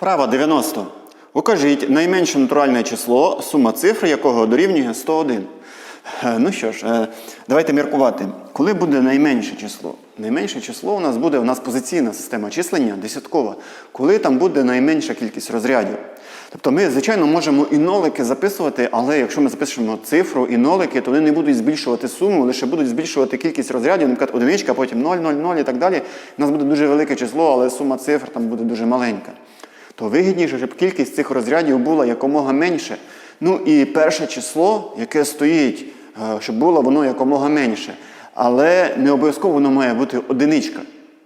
Вправа 90. Укажіть найменше натуральне число, сума цифр якого дорівнює 101. Е, Ну що ж, е, давайте міркувати. Коли буде найменше число? Найменше число у нас буде у нас позиційна система числення, десяткова. Коли там буде найменша кількість розрядів. Тобто ми, звичайно, можемо і нолики записувати, але якщо ми запишемо цифру і нолики, то вони не будуть збільшувати суму, лише будуть збільшувати кількість розрядів, наприклад, одиничка, потім 0, 0, 0 і так далі. У нас буде дуже велике число, але сума цифр там буде дуже маленька. То вигідніше, щоб кількість цих розрядів була якомога менше. Ну і перше число, яке стоїть, е, щоб було воно якомога менше. Але не обов'язково воно має бути одиничка.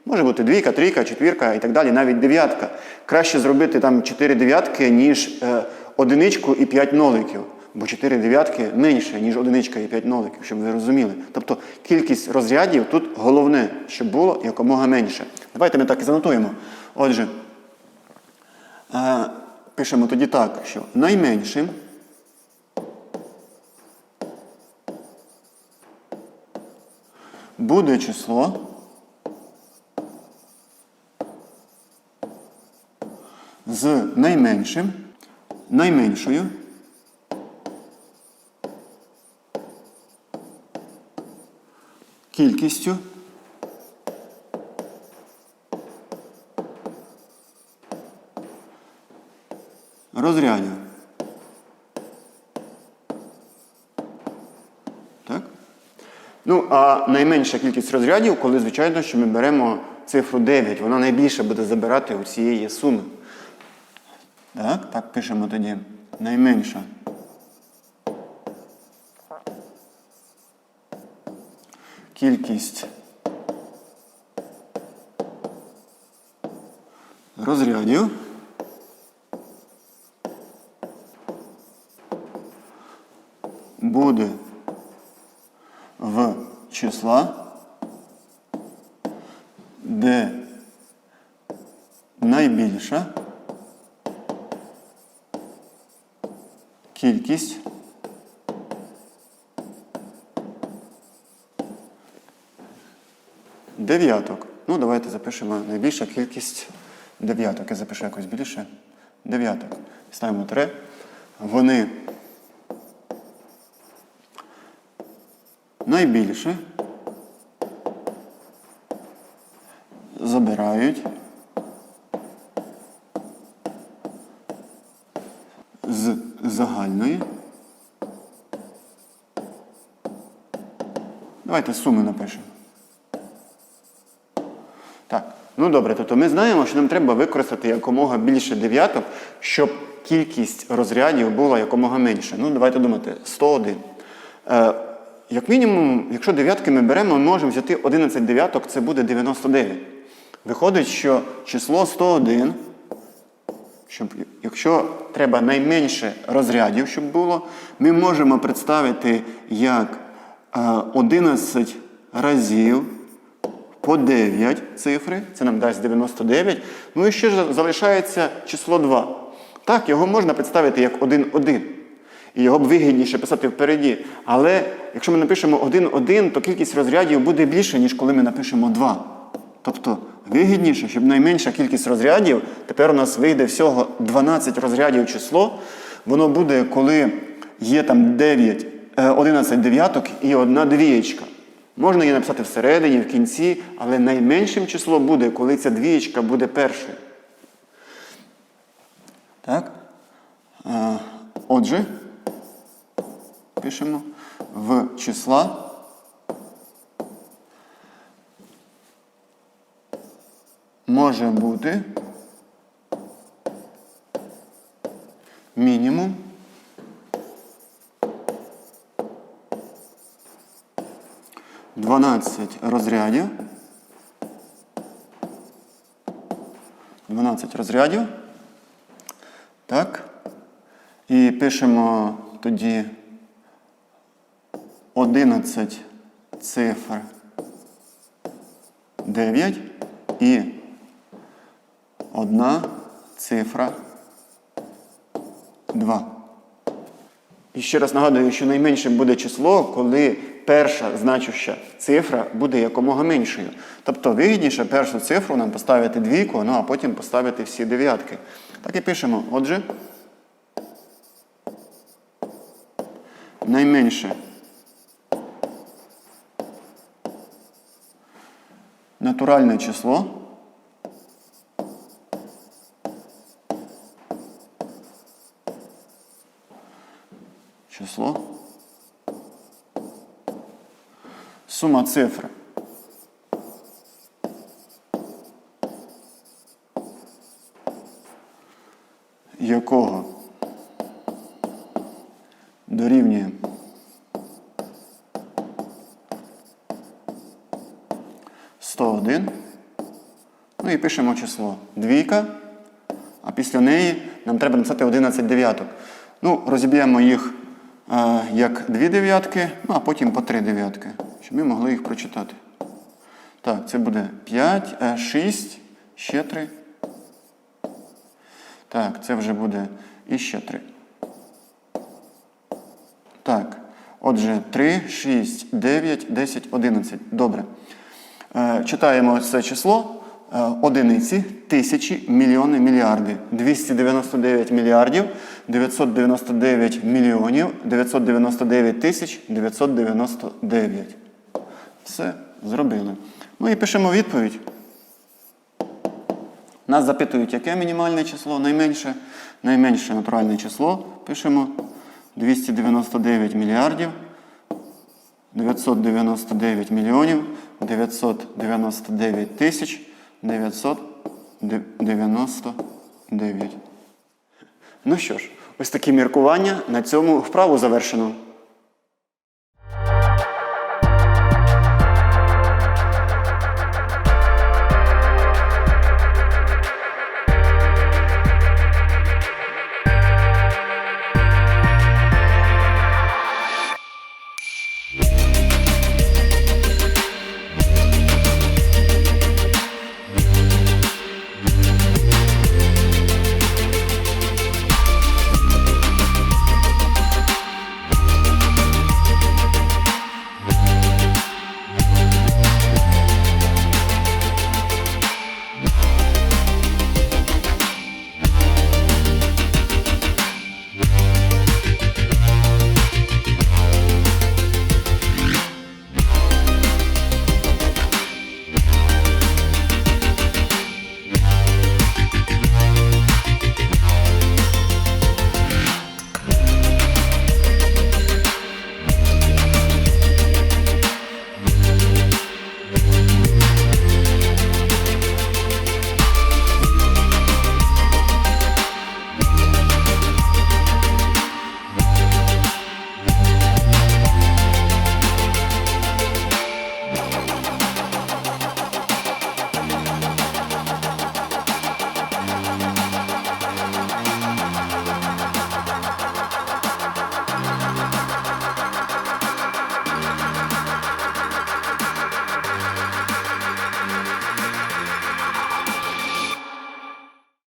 Може бути двійка, трійка, четвірка і так далі, навіть дев'ятка. Краще зробити там 4 дев'ятки, ніж е, одиничку і 5 ноликів. Бо 4 дев'ятки менше, ніж одиничка і 5 ноликів, щоб ви розуміли. Тобто кількість розрядів тут головне, щоб було якомога менше. Давайте ми так і занотуємо. Отже, пишемо тоді так, що найменшим буде число. з найменшим, найменшою кількістю розрядів. Так? Ну, а найменша кількість розрядів, коли, звичайно, що ми беремо цифру 9, вона найбільше буде забирати у цієї суми. Так, так пишемо тоді. Найменша. Кількість розрядів. Буде в числа, де найбільша кількість дев'яток. Ну, давайте запишемо найбільша кількість дев'яток. Я запишу якось більше дев'яток. Ставимо три. Вони найбільше забирають з загальної. Давайте суми напишемо. Так, ну добре, тобто ми знаємо, що нам треба використати якомога більше дев'яток, щоб кількість розрядів була якомога менше. Ну, давайте думати, 101. Е, як мінімум, якщо дев'ятки ми беремо, ми можемо взяти 11 дев'яток, це буде 99. Виходить, що число 101 щоб, якщо треба найменше розрядів, щоб було, ми можемо представити як е, 11 разів по 9 цифри, це нам дасть 99. Ну і ще ж залишається число 2. Так, його можна представити як 1-1. І його б вигідніше писати впереді. Але якщо ми напишемо 1-1, то кількість розрядів буде більше, ніж коли ми напишемо 2. Тобто вигідніше, щоб найменша кількість розрядів, тепер у нас вийде всього 12 розрядів число. Воно буде, коли є там 9, е, 11 дев'яток і одна двієчка. Можна її написати всередині, в кінці, але найменшим число буде, коли ця двієчка буде першою. Так? Е, Отже, пишемо в числа. може бути мінімум дванадцять розрядів. 12 розрядів. Так. І пишемо тоді 11 цифр 9 і одна цифра 2. І ще раз нагадую, що найменшим буде число, коли перша значуща цифра буде якомога меншою. Тобто вигідніше першу цифру нам поставити двійку, ну а потім поставити всі дев'ятки. Так і пишемо. Отже, найменше натуральне число. Число. Сума цифр. Якого дорівнює сто один. Ну і пишемо число двійка, а після неї нам треба написати 11 дев'яток. Ну, розіб'ємо їх е, як дві дев'ятки, ну а потім по три дев'ятки, щоб ми могли їх прочитати. Так, це буде 5, е, 6, ще 3. Так, це вже буде іще 3. Так, отже, 3, 6, 9, 10, 11. Добре. Е, Читаємо це число. Е, Одиниці, тисячі, мільйони, мільярди. 299 мільярдів, 999 мільйонів, 999 тисяч, 999. Все, зробили. Ну і пишемо відповідь. Нас запитують, яке мінімальне число, найменше, найменше натуральне число. Пишемо 299 мільярдів, 999 мільйонів, 999 тисяч, 999. Ну що ж, ось такі міркування на цьому вправу завершено.